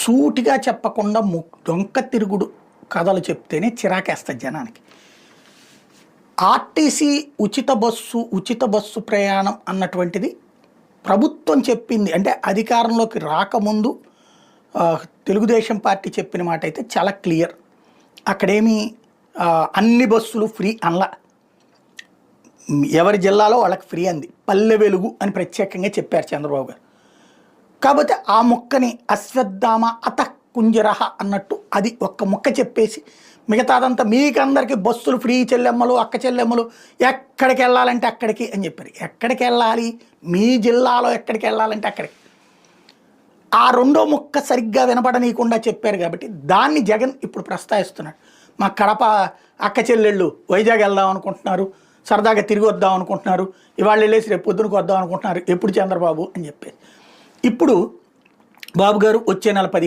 సూటిగా చెప్పకుండా ము దొంక తిరుగుడు కథలు చెప్తేనే చిరాకేస్తుంది జనానికి. ఆర్టీసీ ఉచిత బస్సు ఉచిత బస్సు ప్రయాణం అన్నటువంటిది ప్రభుత్వం చెప్పింది. అంటే అధికారంలోకి రాకముందు తెలుగుదేశం పార్టీ చెప్పిన మాట అయితే చాలా క్లియర్. అక్కడేమి అన్ని బస్సులు ఫ్రీ అనలా. ఎవరి జిల్లాలో వాళ్ళకి ఫ్రీ అంది. పల్లె వెలుగు అని ప్రత్యేకంగా చెప్పారు చంద్రబాబు గారు. కాబట్టి ఆ మొక్కని అశ్వత్థామ అత కుంజరహ అన్నట్టు అది ఒక్క మొక్క చెప్పేసి మిగతాదంతా మీకందరికీ బస్సులు ఫ్రీ చెల్లెమ్మలు అక్క చెల్లెమ్మలు ఎక్కడికి వెళ్ళాలంటే అక్కడికి అని చెప్పారు. ఎక్కడికి వెళ్ళాలి? మీ జిల్లాలో ఎక్కడికి వెళ్ళాలంటే అక్కడికి. ఆ రెండో ముక్క సరిగ్గా వినపడనీయకుండా చెప్పారు కాబట్టి దాన్ని జగన్ ఇప్పుడు ప్రస్తావిస్తున్నాడు. మా కడప అక్క చెల్లెళ్ళు వైజాగ్ వెళ్దాం అనుకుంటున్నారు సరదాగా తిరిగి వద్దాం అనుకుంటున్నారు ఇవాళ వెళ్ళేసి రేపు పొద్దునకు వద్దాం అనుకుంటున్నారు ఎప్పుడు చంద్రబాబు అని చెప్పేసి ఇప్పుడు బాబు గారు వచ్చే నెల పది